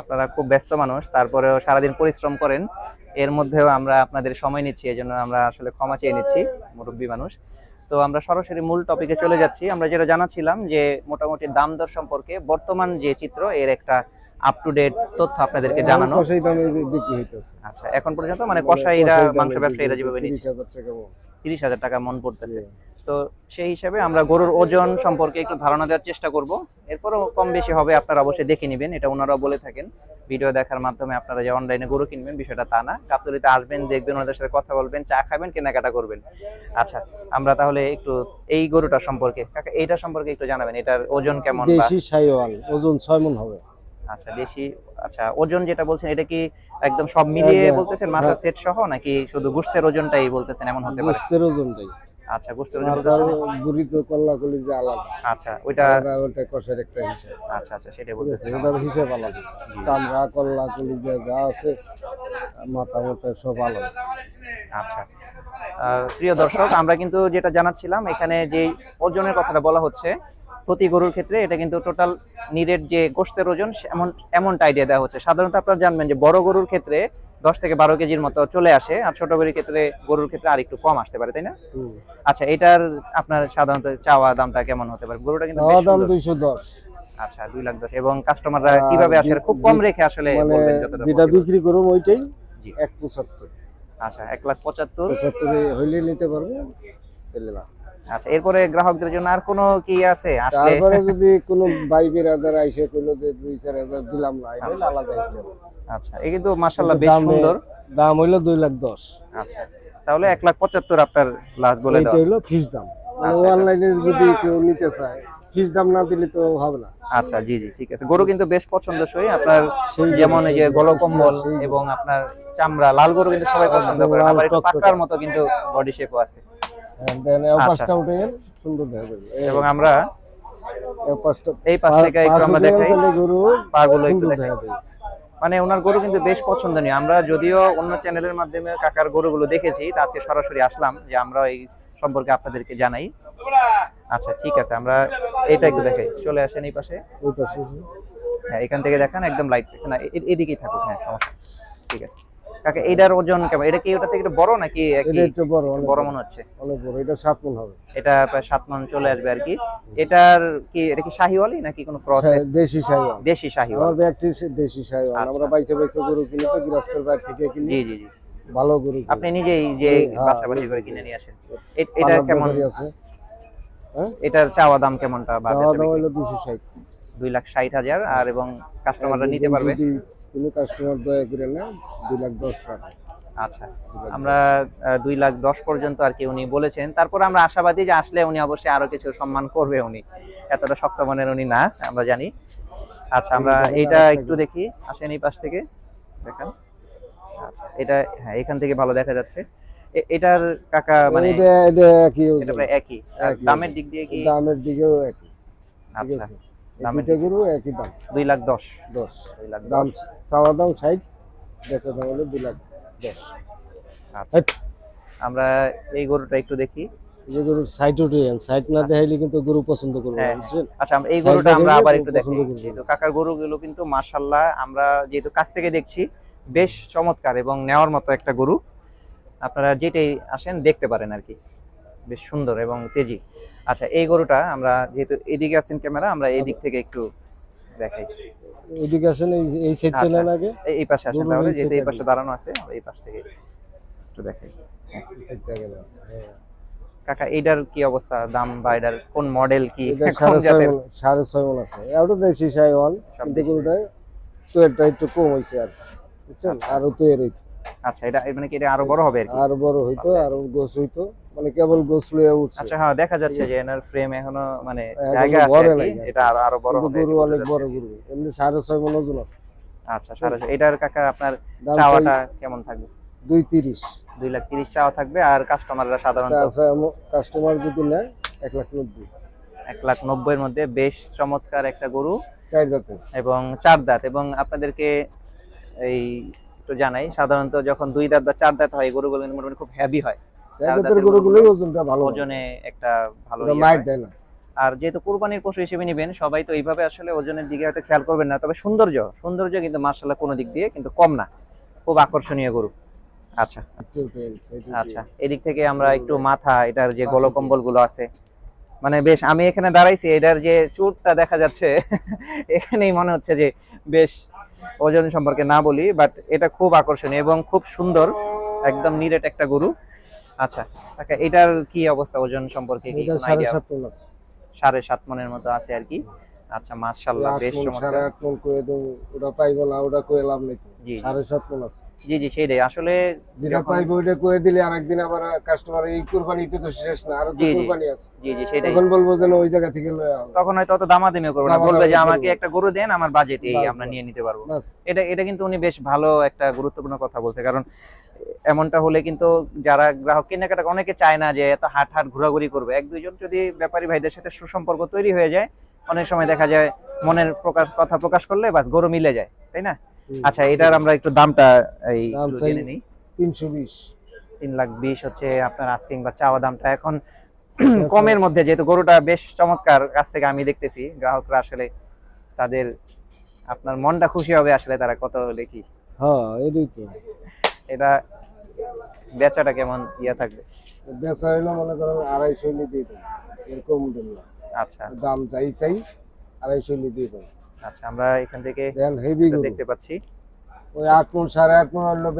আপনারা খুব ব্যস্ত মানুষ তারপরেও সারাদিন পরিশ্রম করেন। এর মধ্যেও আমরা আপনাদের সময় নিচ্ছি এই জন্য আমরা আসলে ক্ষমা চেয়ে নিচ্ছি মুরব্বী মানুষ। তো আমরা সরাসরি মূল টপিকে চলে যাচ্ছি। আমরা যেটা জানাচ্ছিলাম যে মোটামুটি দাম দর সম্পর্কে বর্তমান যে চিত্র এর একটা আপ টু ডেট তথ্য আপনাদেরকে জানানো। আচ্ছা এখন পর্যন্ত মানে কসাইরা মাংস ব্যবসায়ীরা যেভাবে নিচ্ছে। তিরিশ হাজার টাকা মন পড়তেছে। তো সেই হিসাবে আমরা গরুর ওজন সম্পর্কে একটু ধারণা দেওয়ার চেষ্টা করব। এরপরও কম বেশি হবে আপনারা অবশ্যই দেখে নেবেন এটা ওনারাও বলে থাকেন। ভিডিও দেখার মাধ্যমে আপনারা যে অনলাইনে গরু কিনবেন বিষয়টা তা না। গাবতলিতে আসবেন দেখবেন ওনাদের সাথে কথা বলবেন চা খাবেন কেনাকাটা করবেন। আচ্ছা আমরা তাহলে একটু এই গরুটা সম্পর্কে কাকা এইটা সম্পর্কে একটু জানাবেন এটার ওজন কেমন ওজন ছয় মন হবে। আচ্ছা দেশি আচ্ছা ওজন যেটা বলছেন এটা কি একদম সব মিলিয়ে বলতেছেন মাথা হ্যাঁ। সেট সহ নাকি শুধু গোস্তের ওজনটাই বলতেছেন এমন হতে পারে? গোস্তের ওজনটাই। আচ্ছা গোস্তের ওজন বলতেছেন। বুড়ি তো কল্লা কলি যে আলাদা। আচ্ছা ওইটা ওটা কষের একটা হিসাব। আচ্ছা আচ্ছা সেটাই ঠিক বলতেছি আছে ওটার হিসাব আলাদা। চামড়া কল্লা কলি যে যা আছে মাথা মাথা সব আলাদা। আচ্ছা। প্রিয় দর্শক আমরা কিন্তু যেটা জানাচ্ছিলাম এখানে যে ওজনের কথাটা বলা হচ্ছে প্রতি গরুর ক্ষেত্রে এটা কিন্তু টোটাল নিরের যে গোস্তের ওজন এমন এমনটা আইডিয়া দেওয়া হচ্ছে। সাধারণত আপনারা জানবেন যে বড় গরুর ক্ষেত্রে দশ থেকে বারো কেজির মতো চলে আসে আর ছোট গরুর ক্ষেত্রে গরুর ক্ষেত্রে আর একটু কম আসতে পারে তাই না? আচ্ছা এটার আপনার সাধারণত চাওয়া দামটা কেমন হতে পারে? গরুটা কিন্তু দাম দুইশো দশ। আচ্ছা দুই লাখ দশ। এবং কাস্টমাররা কীভাবে আসে? খুব কম রেখে আসলে মানে যেটা বিক্রি করব ওইটাই এক পঁচাত্তর। আচ্ছা এক লাখ পঁচাত্তর। পঁচাত্তরে হইলে নিতে পারব। আচ্ছা এরপরে গ্রাহকদের জন্য আর কোনো কি আছে? আসলে তারপরে যদি কোনো বাইকের হাজার আইসে কইলো যে দুই চার হাজার দিলাম না এটা আলাদা আচ্ছা এই কিন্তু মাশাআল্লাহ বেশ সুন্দর। দাম হইল দুই লাখ দশ। আচ্ছা তাহলে এক লাখ পঁচাত্তর আপনার লাস্ট বলে দাও হইল ফিস দাম। আচ্ছা, অনলাইনে যদি কেউ নিতে চায় ফিস দাম না দিলে তো হবে না। আচ্ছা জি জি ঠিক আছে। গরু কিন্তু বেশ পছন্দসই। আপনার যেমন এই যে গলকম্বল এবং আপনার চামড়া লাল গরু কিন্তু সবাই পছন্দ করে আবার একটু। পাকড়ার মতো কিন্তু বডি শেপও আছে। আচ্ছা। সুন্দর এবং আমরা এই পাশ থেকে একটু আমরা দেখাই। পাগুলো একটু দেখাই। মানে ওনার গরু কিন্তু বেশ পছন্দনীয়। আমরা যদিও অন্য চ্যানেলের মাধ্যমে কাকার গরুগুলো দেখেছি তা আজকে সরাসরি আসলাম যে আমরা এই সম্পর্কে আপনাদেরকে জানাই। আচ্ছা ঠিক আছে আমরা এটা একটু দেখাই। চলে আসেন এই পাশে। হ্যাঁ এখান থেকে দেখান একদম লাইট না এদিকেই থাকুক। হ্যাঁ সমস্যা ঠিক আছে। কাকা এটার ওজন কেমন? এটা কি ওটা থেকে একটু বড় নাকি এটা একটু বড় বড় মনে হচ্ছে? অনেক বড় এটা সাত মন হবে। এটা প্রায় সাত মন চলে আসবে আর কি। এটার কি এটা কি শাহিওয়ালি নাকি কোনো ক্রস দেশি দেশি শাহিওয়াল। আমার ব্যক্তি দেশি আচ্ছা। আমরা বাইচে বাইচে গরু কিনি তো গৃহস্থের বাড়ি থেকে কিনি। জি জি জি। ভালো গরু। আপনি নিজেই যে হ্যাঁ, পাশাপাশি করে কিনে নিয়ে আসেন। এটা কেমন? হ্যাঁ? এটার চাওয়া দাম কেমনটা বা চাওয়া দাম হলো দুশো ষাট। দুই লাখ ষাট হাজার আর এবং কাস্টমাররা নিতে পারবে। কোনো কাস্টমার দয়া করে না দুই লাখ দশ টাকা আচ্ছা আমরা দুই লাখ দশ পর্যন্ত আর কি উনি বলেছেন। তারপর আমরা আশাবাদী যে আসলে উনি অবশ্যই আরও কিছু সম্মান করবে উনি। এতটা শক্ত মনের উনি না আমরা জানি। আচ্ছা আমরা এইটা একটু দেখি আসেন এই পাশ থেকে দেখেন। আচ্ছা এটা হ্যাঁ এখান থেকে ভালো দেখা যাচ্ছে। এটার কাকা মানে এটা এটা একই এটা প্রায় একই। দামের দিক দিয়ে কি? দামের দিকেও একই। আচ্ছা। দুইটা গরু একই দাম। দুই লাখ দশ। দশ। দুই লাখ দাম চাওয়া দাম ষাট বেচা দাম হলো দুই লাখ দশ। আচ্ছা। আমরা এই গরুটা একটু দেখি। যে গরু সাইট উঠে যান। না দেখাইলে কিন্তু গরু পছন্দ করবে হ্যাঁ, বুঝছেন? আচ্ছা এই গরুটা আমরা আবার একটু দেখি। কাকার গরুগুলো কিন্তু আমরা যেহেতু কাছ থেকে দেখছি বেশ চমৎকার এবং নেওয়ার মতো একটা গরু। আপনারা যেটাই আসেন দেখতে পারেন আর কি। বেশ সুন্দর এবং তেজি। আচ্ছা এই গরুটা আমরা যেহেতু এদিকে আছেন ক্যামেরা আমরা এই দিক থেকে একটু দেখাই। ওইদিকে আসেন এই এই সাইডটা আচ্ছা। নেন আগে। এই- পাশে আসেন তাহলে যেহেতু এই পাশে দাঁড়ানো আছে আমরা এই পাশ থেকে একটু দেখাই। হ্যাঁ। কাকা এইটার কি অবস্থা? দাম বা এটার কোন মডেল কি? কোন জাতের? মণ- সাড়ে ছয় মন আছে। এটা দেশি সাইওয়াল কিন্তু। গরুটা তো একটু কম হয়েছে আর বুঝছেন? আরও তৈরি হইতো আচ্ছা এটা মানে কি এটা আরও বড় হবে আর বড় হইতো আরও গোস হইতো মানে কেবল গোস লইয়া উঠছে। আচ্ছা হ্যাঁ দেখা যাচ্ছে যে এনার ফ্রেম এখনও মানে জায়গা আছে। এটা আরও আরও বড় হবে গরু অনেক বড় গরু এমনি সাড়ে ছয় মন ওজন আছে। আচ্ছা সারা এটার কাকা আপনার চাওয়াটা কেমন থাকবে? দুই তিরিশ। দুই লাখ তিরিশ চাওয়া থাকবে আর কাস্টমাররা সাধারণত কাস্টমার যদি নেয় এক লাখ নব্বই। এক লাখ নব্বইয়ের মধ্যে বেশ চমৎকার একটা গরু এবং চার দাঁত এবং আপনাদেরকে এই একটু জানাই। সাধারণত যখন দুই দাঁত বা চার দাঁত হয় গরুগুলো মোটামুটি খুব হেভি হয়। ওজনটা ভালো ওজনে একটা ভালো ইয়ে আর যেহেতু কুরবানির পশু হিসেবে নেবেন সবাই তো এইভাবে আসলে ওজনের দিকে হয়তো খেয়াল করবেন না। তবে সৌন্দর্য সৌন্দর্য কিন্তু মার্শাল্লাহ কোনো দিক দিয়ে কিন্তু কম না। খুব আকর্ষণীয় গরু। আচ্ছা। আচ্ছা এদিক থেকে আমরা একটু মাথা এটার যে গলকম্বলগুলো আছে। মানে বেশ আমি এখানে দাঁড়াইছি এটার যে চুটটা দেখা যাচ্ছে এখানেই মনে হচ্ছে যে বেশ ওজন সম্পর্কে না বলি বাট এটা খুব আকর্ষণীয় এবং খুব সুন্দর একদম নিরেট একটা গরু। আচ্ছা আচ্ছা এটার কি অবস্থা ওজন সম্পর্কে কি কোনো সাড়ে সাত সাড়ে সাত মনের মতো আছে আর কি। আচ্ছা মাশাল্লাহ আট বেশ চমৎকার। ওটা পাইবো না ওটা কয়ে লাভ নেই। সাড়ে সাত মন আছে। জি জি সেইটাই। আসলে যেটা পাইবো দিলে আরেকদিন আবার কাস্টমার এই কুরবানিতে তো শেষ না আরও তো। কুরবানি আছে। জি জি সেটাই তখন বলব যেন ওই জায়গা থেকে লয়ে। তখন হয়তো অত দামাদামিও করবে না। বলবে যে আমাকে একটা গরু দেন আমার বাজেট এই আমরা নিয়ে নিতে পারব। এটা এটা কিন্তু উনি বেশ ভালো একটা গুরুত্বপূর্ণ কথা বলছে। কারণ এমনটা হলে কিন্তু যারা গ্রাহক কেনাকাটা অনেকে চায় না যে এত হাট হাট ঘোরাঘুরি করবে। এক দুইজন যদি ব্যাপারী ভাইদের সাথে সুসম্পর্ক তৈরি হয়ে যায় অনেক সময় দেখা যায় মনের প্রকাশ কথা প্রকাশ করলে বাস গরু মিলে যায়। তাই না। আচ্ছা এটার আমরা একটু দামটা এই জেনে নিই। তিনশো বিশ। তিন লাখ বিশ হচ্ছে আপনার আস্কিং বা চাওয়া দামটা। এখন কমের মধ্যে যেহেতু গরুটা বেশ চমৎকার কাছ থেকে আমি দেখতেছি গ্রাহকরা আসলে তাদের আপনার মনটা খুশি হবে আসলে তারা কত হলে কি হ্যাঁ এটাই তো। এটা বেচাটা কেমন ইয়া থাকবে? বেচা হইল মনে করেন আড়াইশো হইলে দিয়ে দেবো। এরকম আচ্ছা। দাম চাই চাই আড়াইশো হইলে দিয়ে দেবো। আচ্ছা আমরা এখান থেকে দেখতে পাচ্ছি। ওই আট মন সাড়ে আট মন হলো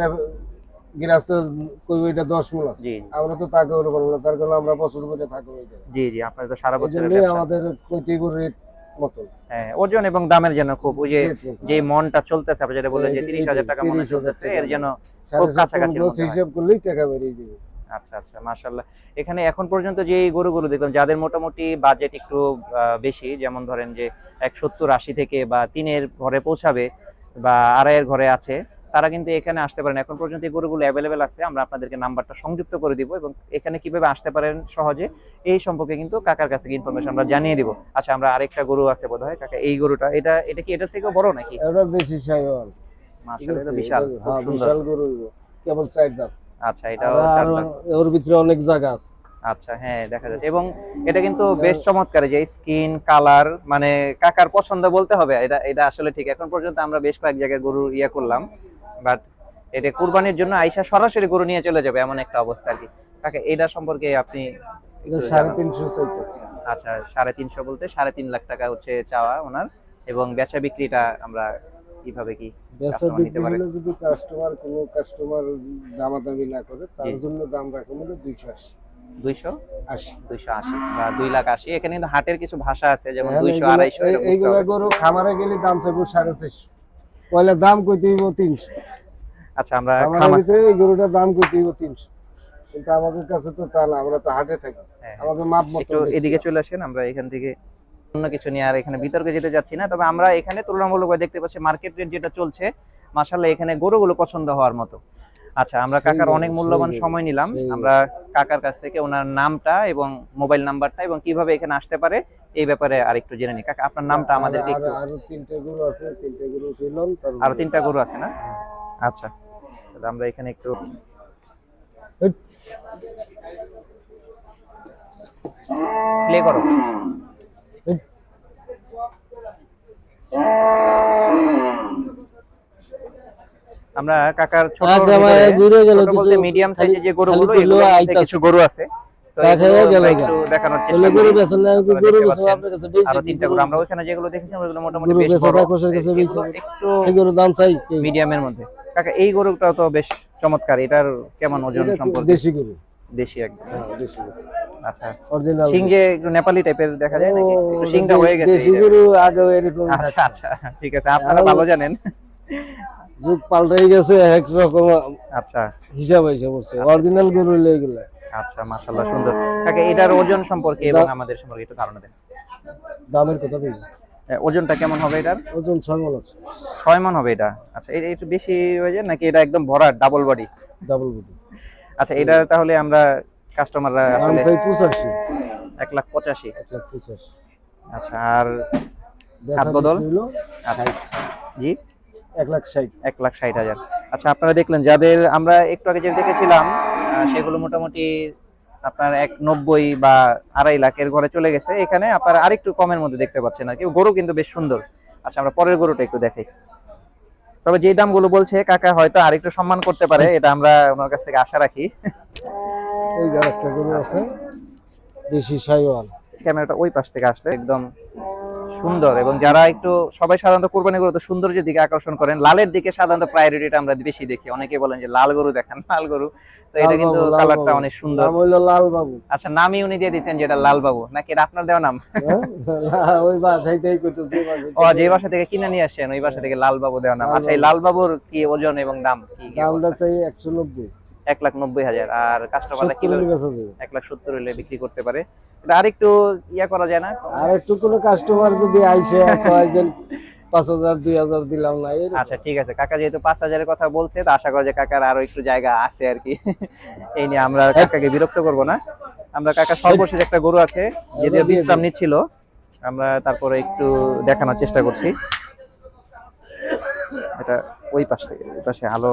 কই ওইটা দশ মন আছে। আমরা তো তাকে না তার কারণে আমরা বছর করে থাকব ওই জি জি আপনার তো সারা ব্যবসা। আমাদের রেট মতো। হ্যাঁ ওজন এবং দামের জন্য খুব ওই যে যে মনটা চলতেছে আপনি যেটা বললেন যে তিরিশ হাজার টাকা মনে চলতেছে এর। জন্য খুব হয়। হিসাব করলেই টাকা বেরিয়ে যাবে। আচ্ছা আচ্ছা মাশাল্লাহ এখানে এখন পর্যন্ত যে গরুগুলো দেখলাম যাদের মোটামুটি বাজেট একটু বেশি যেমন ধরেন যে এক সত্তর আশি থেকে বা তিনের ঘরে পৌঁছাবে বা আড়াইয়ের ঘরে আছে তারা কিন্তু এখানে আসতে পারেন। এখন পর্যন্ত এই গরুগুলো অ্যাভেলেবেল আছে আমরা আপনাদেরকে নাম্বারটা সংযুক্ত করে দিব এবং এখানে কীভাবে আসতে পারেন সহজে এই সম্পর্কে কিন্তু কাকার কাছে ইনফরমেশন আমরা জানিয়ে দিব। আচ্ছা আমরা আরেকটা গরু আছে বোধহয় কাকা এই গরুটা এটা এটা কি এটার থেকেও বড় নাকি? এটা বিশাল হ্যাঁ বিশাল গরু কেবল চার দাঁত আচ্ছা এটাও আরও ওর ভিতরে অনেক জায়গা আছে। আচ্ছা হ্যাঁ দেখা যাচ্ছে। এবং এটা কিন্তু বেশ চমৎকার যে স্কিন কালার মানে কাকার পছন্দ বলতে হবে এটা এটা আসলে ঠিক। এখন পর্যন্ত আমরা বেশ কয়েক জায়গায় গরু ইয়ে করলাম বাট এটা কুরবানির জন্য আইসা সরাসরি গরু নিয়ে চলে যাবে এমন একটা অবস্থা আর কি। কাকা এটা সম্পর্কে আপনি সাড়ে তিনশো আচ্ছা সাড়ে তিনশো বলতে সাড়ে তিন লাখ টাকা হচ্ছে চাওয়া ওনার এবং বেচা বিক্রিটা আমরা কীভাবে কি বেচা নিতে পারে। যদি কাস্টমার কোনো কাস্টমার দামাদামি না করে তার জন্য দাম রাখা হলো দুইশো আশি। দুইশো? আশি। দুইশো আশি বা দুই লাখ আশি। এখানে কিন্তু হাটের কিছু ভাষা আছে যেমন হ্যাঁ, দুইশো আড়াইশো এই- এটা বুঝতে এইগুলা হবে। গরু খামারে গেলে দাম সাড়ে চারশো। হইব তিনশো। আচ্ছা আমরা খামার ভিতরে এই গরুটার দাম কইতে হইব তিনশো। কিন্তু আমাদের কাছে তো তা না আমরা তো হাটে থাকি। হ্যাঁ, আমাদের মাপ মতো এদিকে চলে আসেন আমরা এখান থেকে অন্য কিছু নিয়ে আর এখানে বিতর্কে যেতে যাচ্ছি না। তবে আমরা এখানে তুলনামূলকভাবে দেখতে পাচ্ছি মার্কেট রেট যেটা চলছে মাশাল্লাহ এখানে গরুগুলো পছন্দ হওয়ার মতো। আচ্ছা আমরা কাকার অনেক মূল্যবান সময় নিলাম। আমরা কাকার কাছ থেকে ওনার নামটা এবং মোবাইল নাম্বারটা এবং কীভাবে এখানে আসতে পারে এই ব্যাপারে আর একটু জেনে নিই। কাকা আপনার নামটা আমাদেরকে আর- একটু আরও তিনটে গরু আছে তিনটে গরু আরও তিনটা গরু আছে না? আচ্ছা তাহলে আমরা এখানে একটু প্লে করো এই, আমরা কাকার ছোট ঘুরে গেল কিছু, মিডিয়াম সাইজের যে গরুগুলো এগুলো। কিছু গরু আছে। এই গরুটাও তো বেশ চমৎকার এটার কেমন ওজন সম্পর্কে? দেশি গরু। দেশি একদম। হ্যাঁ, আচ্ছা। অরিজিনাল সিং যে একটু নেপালি টাইপের দেখা যায় নাকি? একটু সিংটা হয়ে গেছে দেশি এইটা। গরু আগেও এরকম। আচ্ছা আচ্ছা ঠিক আছে আপনারা ভালো জানেন। যুগ পাল্টাই গেছে এক রকম আচ্ছা। হিসাব হিসাব করছে অরিজিনাল গরু আচ্ছা মাশাআল্লাহ সুন্দর। কাকা এটার ওজন সম্পর্কে এবং আমাদের সম্পর্কে একটু ধারণা দেন। দামের কথা বলি ওজনটা কেমন হবে এটার? ওজন ছয় মন আছে। ছয় মন হবে এটা। আচ্ছা এটা একটু বেশি হয়ে যায় নাকি এটা একদম ভরা ডাবল বডি ডাবল বডি আচ্ছা এটা তাহলে আমরা কাস্টমাররা আসলে পঁচাশি। এক লাখ পঁচাশি। এক লাখ পঁচাশি। আচ্ছা আর হাত বদল? আচ্ছা। জি? এক লাখ ষাট। এক লাখ ষাট হাজার। আচ্ছা আপনারা দেখলেন যাদের আমরা একটু আগে যেটা দেখেছিলাম সেগুলো মোটামুটি আপনার এক নব্বই বা আড়াই লাখের ঘরে চলে গেছে। এখানে আপনার আরেকটু কমের মধ্যে দেখতে পাচ্ছেন আর কি। গরু কিন্তু বেশ সুন্দর। আচ্ছা আমরা পরের গরুটা একটু দেখাই। তবে যে দামগুলো বলছে কাকা হয়তো আরেকটু সম্মান করতে পারে এটা আমরা ওনার কাছ থেকে আশা রাখি। এই যে একটা গরু আছে দেশি সাইওয়াল। ক্যামেরাটা ওই পাশ থেকে আসলে একদম সুন্দর এবং যারা একটু সবাই সাধারণত কোরবানি গরু তো সৌন্দর্যের দিকে আকর্ষণ করেন লালের দিকে সাধারণত প্রায়োরিটিটা আমরা বেশি দেখি। অনেকে বলেন যে লাল গরু দেখান লাল গরু। তো এটা কিন্তু কালারটা অনেক সুন্দর। নাম হইল লাল বাবু। আচ্ছা নামই উনি দিয়ে দিয়েছেন যেটা লাল বাবু। নাকি এটা আপনার দেওয়া নাম? হ্যাঁ? না, ওই বাসাইতেই কইতো যে ও যে বাসা থেকে কিনে নিয়ে আসছেন ওই বাসা থেকে লাল বাবু দেওয়া নাম। আচ্ছা এই লাল বাবুর কি ওজন এবং দাম? কি দামটা চাই একশো নব্বই। এক লাখ নব্বই হাজার। আর কাস্টমাররা কিলো যাবে। এক লাখ সত্তর হলে বিক্রি করতে পারে। এটা আরেকটু ইয়া করা যায় না? আর একটু কোনো কাস্টমার যদি আইসে কয় যে পাঁচ হাজার দুই হাজার দিলাম না আচ্ছা ঠিক আছে। কাকা যেহেতু পাঁচ হাজারের কথা বলছে তো আশা করি যে কাকার আরও একটু জায়গা আছে আর কি। এই নিয়ে আমরা কাকাকে বিরক্ত করব না। আমরা কাকা সর্বশেষ একটা গরু আছে যদিও বিশ্রাম নিচ্ছিল। আমরা তারপরে একটু দেখানোর চেষ্টা করছি। এটা ওই পাশ থেকে ওই পাশে আলো।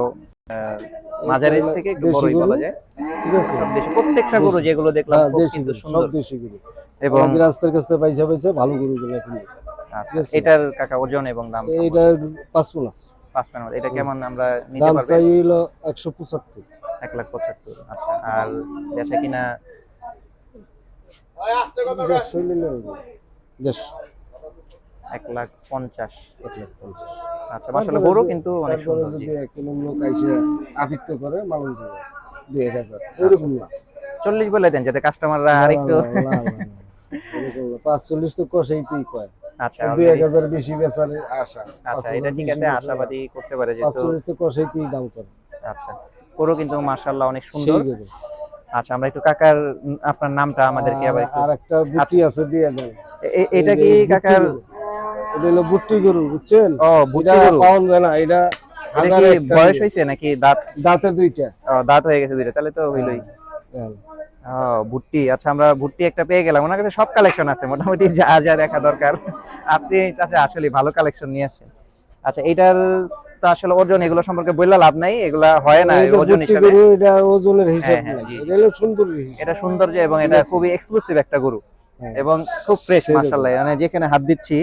মাঝারি থেকে বড়ই বলা যায়। ঠিক আছে। প্রত্যেকটা গরু যেগুলো দেখলাম হ্যাঁ কিন্তু সুন্দর। দেশি গরু। এবং রাস্তার কাছে পাইছে পাইছে ভালো গরু গুলো কিনবে আচ্ছা, ঠিক আছে। এটার কাকা ওজন এবং দাম এইটা পাঁচ প্লাস পাঁচ এটা কেমন আমরা নিতে দাম চাই হলো একশো পঁচাত্তর। এক লাখ পঁচাত্তর আচ্ছা। আর বেচা কিনা? দেড়শো দেড়শো। এক লাখ পঞ্চাশ এক লাখ পঞ্চাশ আচ্ছা মাসাল্লাহ গরু কিন্তু অনেক সুন্দর কোনো লোক আইসে আবৃত্ত করে মানুষ দেবে দুই হাজার এরকম না চল্লিশ বলে দেন যাতে কাস্টমাররা আরেকটু না। এরকম না। পাঁচচল্লিশ তো কষেই তুই কয় আচ্ছা দুই এক হাজার বেশি বেচার আশা আচ্ছা এটা ঠিক আছে আশাবাদী করতে পারে যেহেতু পাঁচচল্লিশ তো কষেই তুই দাম করে আচ্ছা গরু কিন্তু মাশাআল্লাহ অনেক সুন্দর আচ্ছা আমরা একটু কাকার আপনার নামটা আমাদেরকে আবার আর- একটু আর আছে দিয়ে দেন এটা কি কাকার। এটা হলো বুট্টি গরু বুঝছেন ও গরু পাওয়া যায় না এটা বয়স। হয়েছে নাকি দাঁত দাঁতে দুইটা ও, দাঁত হয়ে গেছে দুইটা তাহলে তো হইলই হ্যাঁ। ভুট্টি আচ্ছা আমরা ভুট্টি একটা পেয়ে গেলাম ওনার কাছে সব কালেকশন আছে মোটামুটি যা যা দেখা দরকার আপনি চাচা আসলে ভালো কালেকশন নিয়ে আসছেন আচ্ছা এটার তো আসলে ওজন এগুলো সম্পর্কে বললে লাভ নাই এগুলা হয় না ওজন হিসাবে এটা ওজনের হিসাব হ্যাঁ, নাই। জি। এটা হলো সুন্দর এটা সৌন্দর্য এবং এটা খুবই এক্সক্লুসিভ একটা গরু হ্যাঁ। এবং খুব ফ্রেশ। মাশাআল্লাহ মানে যেখানে হাত দিচ্ছি।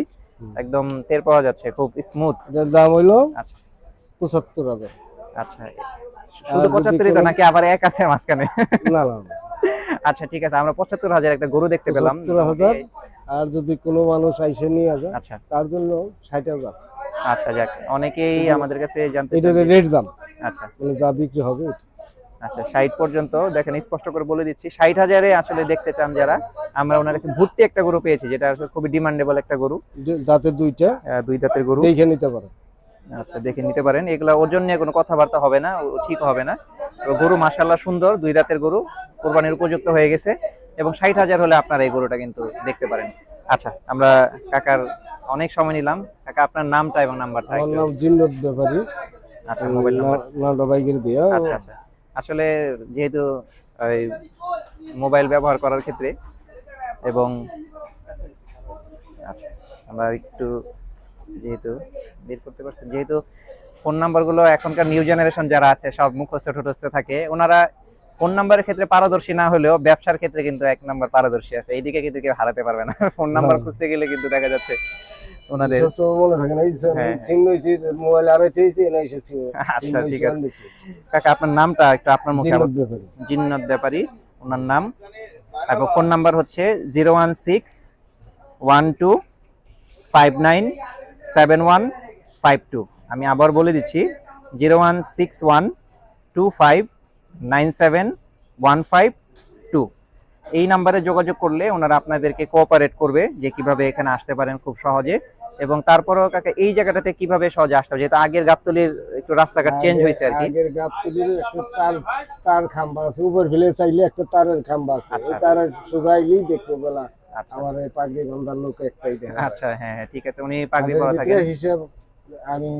একদম টের পাওয়া যাচ্ছে খুব স্মুথ এটার দাম হইল আচ্ছা। পঁচাত্তর হাজার আচ্ছা শুধু পঁচাত্তরই তো নাকি আবার এক আছে মাঝখানে? না না না। আচ্ছা ঠিক আছে আমরা পঁচাত্তর হাজার একটা গরু দেখতে পেলাম। ৭৫,000 আর যদি কোনো মানুষ আইসে নিয়ে যায় আচ্ছা। তার জন্য ষাট হাজার। আচ্ছা যাক অনেকেই আমাদের কাছে জানতে রেট দাম। আচ্ছা। মানে যা বিক্রি হবে। আচ্ছা ষাট পর্যন্ত দেখেন স্পষ্ট করে বলে দিচ্ছি ষাট হাজারে আসলে দেখতে চান যারা। আমরা ওনার কাছে ভুট্টি একটা গরু পেয়েছি যেটা আসলে খুবই ডিমান্ডেবল একটা গরু। যে- দাঁতে দুইটা। দুই দাঁতের গরু। দেখে নিতে পারে আচ্ছা দেখে নিতে পারেন। এগুলা ওজন নিয়ে কোনো কথাবার্তা হবে না ঠিক হবে না। তো গরু মাশাল্লাহ সুন্দর দুই দাঁতের গরু কোরবানির উপযুক্ত হয়ে গেছে। এবং ষাট হাজার হলে আপনারা এই গরুটা কিন্তু দেখতে পারেন। আচ্ছা আমরা কাকার অনেক সময় নিলাম। কাকা আপনার নামটা এবং নাম্বারটা আমার নাম জিন্নত ব্যাপারী। আচ্ছা মোবাইল নাম্বার। বাইকের দিয়া আচ্ছা আচ্ছা। আসলে যেহেতু মোবাইল ব্যবহার করার ক্ষেত্রে এবং আচ্ছা আমরা একটু যেহেতু বের করতে পারছেন যেহেতু ফোন নাম্বারগুলো এখনকার নিউ জেনারেশন যারা আছে সব মুখস্থ ঠোঁটস্থ থাকে ওনারা ফোন নাম্বারের ক্ষেত্রে পারদর্শী না হলেও ব্যবসার ক্ষেত্রে কিন্তু এক নাম্বার পারদর্শী আছে এইদিকে কিন্তু কেউ হারাতে পারবে না ফোন নাম্বার। খুঁজতে গেলে কিন্তু দেখা যাচ্ছে ওনাদের। এই হ্যাঁ। মোবাইল না এসে আচ্ছা ঠিক আছে। কাকা আপনার নামটা একটু আপনার মুখে জিন্নত ব্যাপারী ওনার নাম। এবং ফোন নাম্বার হচ্ছে zero one six one two five nine seven one five two. আমি আবার বলে দিচ্ছি zero one six one two five nine seven one five two. এই নাম্বারে যোগাযোগ করলে ওনারা আপনাদেরকে কোঅপারেট করবে যে কীভাবে এখানে আসতে পারেন খুব সহজে। এবং তারপরেও কাকা এই জায়গাটাতে কীভাবে সহজে আসতে হবে? যেহেতু আগের গাবতলির একটু রাস্তাঘাট চেঞ্জ হয়েছে আর কি। আগের গাবতলির একটা তার তার খাম্বা আছে। উপর ফেলে চাইলে একটা তারের খাম্বা আছে। আচ্ছা, ওই তারের সোজাইলেই দেখব বেলা আচ্ছা। আমার এই পাগড়ি গন্ধার লোক একটাই দেখা আচ্ছা হ্যাঁ হ্যাঁ ঠিক আছে। উনি পাগড়ি পরা থাকেন। হিসাব আমি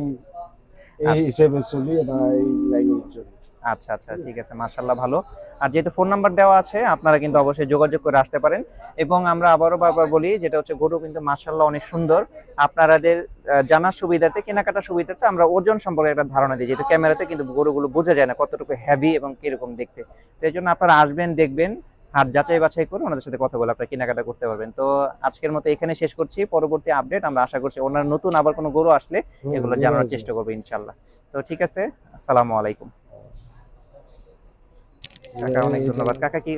এই আচ্ছা। হিসেবে চলি বা এই লাইনে চলি। আচ্ছা আচ্ছা ঠিক আছে মার্শাল্লাহ ভালো। আর যেহেতু ফোন নাম্বার দেওয়া আছে আপনারা কিন্তু অবশ্যই যোগাযোগ করে আসতে পারেন। এবং আমরা আবারও বারবার বলি যেটা হচ্ছে গরু কিন্তু মার্শাল্লাহ অনেক সুন্দর। আপনাদের আহ, জানার সুবিধার্থে কেনাকাটার সুবিধার্থে আমরা ওজন সম্পর্কে একটা ধারণা দিই যেহেতু ক্যামেরাতে কিন্তু গরুগুলো বোঝা যায় না কতটুকু হেভি এবং কীরকম দেখতে। তো এই জন্য আপনারা আসবেন দেখবেন হাট যাচাই বাছাই করে ওনাদের সাথে কথা বলে আপনারা কেনাকাটা করতে পারবেন। তো আজকের মতো এখানে শেষ করছি। পরবর্তী আপডেট আমরা আশা করছি ওনার নতুন আবার কোনো গরু আসলে এগুলো জানানোর চেষ্টা করব ইনশাল্লাহ তো ঠিক আছে আসসালামু আলাইকুম। কাকা অনেক ধন্যবাদ। কাকা কি